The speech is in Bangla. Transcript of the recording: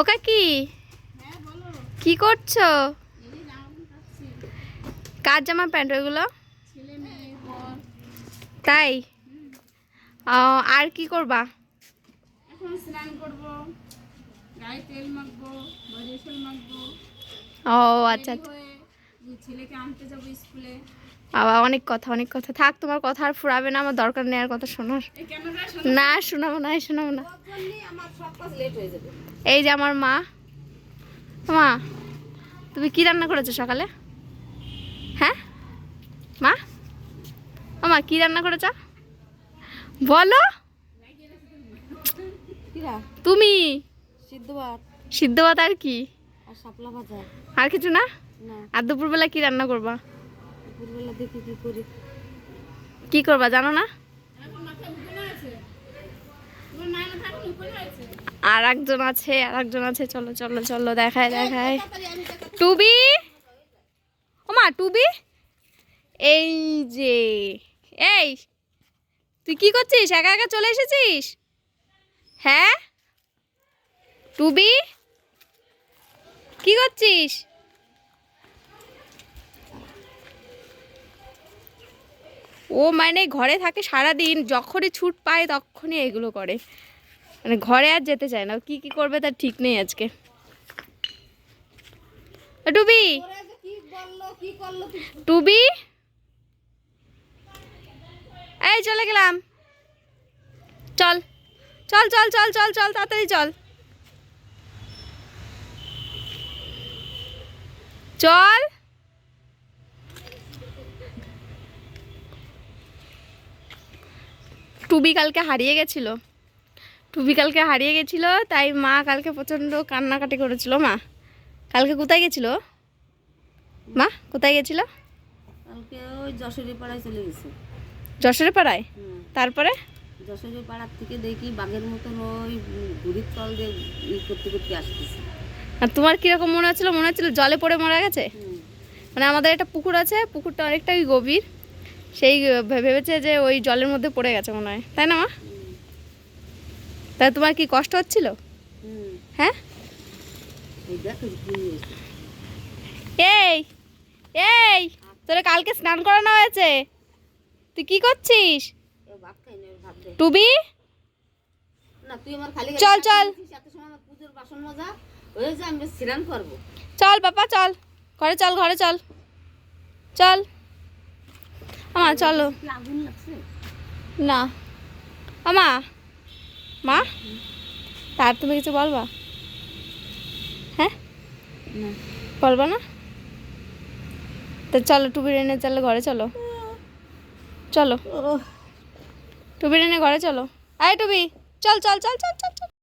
ও কাকি? কি করছ? কার জামা প্যান্ট ওইগুলো? তাই? আর কি করবা? এখন স্নান করব গায়ে তেল মাখবো মাখবো। ও আচ্ছা। আচ্ছা ছেলেকে আনতে যাব স্কুলে। বাবা অনেক কথা অনেক কথা। থাক তোমার কথা আর ফুরাবে না আমার দরকার নেই আর কথা শোনার। না শোনাবো না এই শোনাবো না। আমার সব কাজ লেট হয়ে যাবে। এই যে আমার মা। মা তুমি কি রান্না করেছ সকালে? হ্যাঁ? মা? ও মা কি রান্না করেছ? বলো। তুমি? সিদ্ধ ভাত। সিদ্ধ ভাত আর কি? আর কিছু না? না। আর দুপুরবেলা কি রান্না করবা? দুপুরবেলা দেখি কি করি। কি করবা জানো না? আর একজন আছে আর একজন আছে। চলো চলো চলো, দেখায় দেখায়। টুবি? ও মা, টুবি? এই যে, এই, তুই কি করছিস? একা একা চলে এসেছিস? হ্যাঁ? টুবি? কি করছিস? ও মানে ঘরে থাকে সারা দিন যখনই ছুট পায় তখনই এগুলো করে। মানে ঘরে আর যেতে চায় না। কি কি করবে তার ঠিক নেই আজকে। টুবি! টুবি! এই, চলে গেলাম। চল চল চল চল চল চল, তাড়াতাড়ি চল। চল। টুবি কালকে হারিয়ে গেছিল। টুবি কালকে হারিয়ে গেছিল তাই মা কালকে প্রচণ্ড কান্নাকাটি করেছিল। মা কালকে কোথায় গেছিল? মা কোথায় গেছিল? কালকে ওই যশোরি পাড়ায় চলে গেছে। যশোরে পাড়ায় তারপরে? যশোরি পাড়ার থেকে দেখি বাঘের মতন ওই ঘুড়ির তল দিয়ে করতে করতে আসতেছে। আর তোমার কীরকম মনে হচ্ছিল? মনে হচ্ছিল জলে পড়ে মারা গেছে? মানে আমাদের একটা পুকুর আছে পুকুরটা অনেকটাই গভীর। সেই ভেবেছে যে ওই জলের মধ্যে পড়ে গেছে মনে হয়। তাই না মা? তাই তোমার কি কষ্ট হচ্ছিল? হ্যাঁ? এই এই তোরা কালকে স্নান করানো হয়েছে। তুই কি করছিস? টুবি? চল, চল। চল বাবা চল। ঘরে চল ঘরে চল। চল। আমা চলো। না। আমা মা? তার তুমি কিছু বলবা? হ্যাঁ? না। বলবা না? তো চলো টুবি এনে চলো ঘরে চলো। চলো। টুবি এনে ঘরে চলো। আয় টুবি চল চল চল চল চল।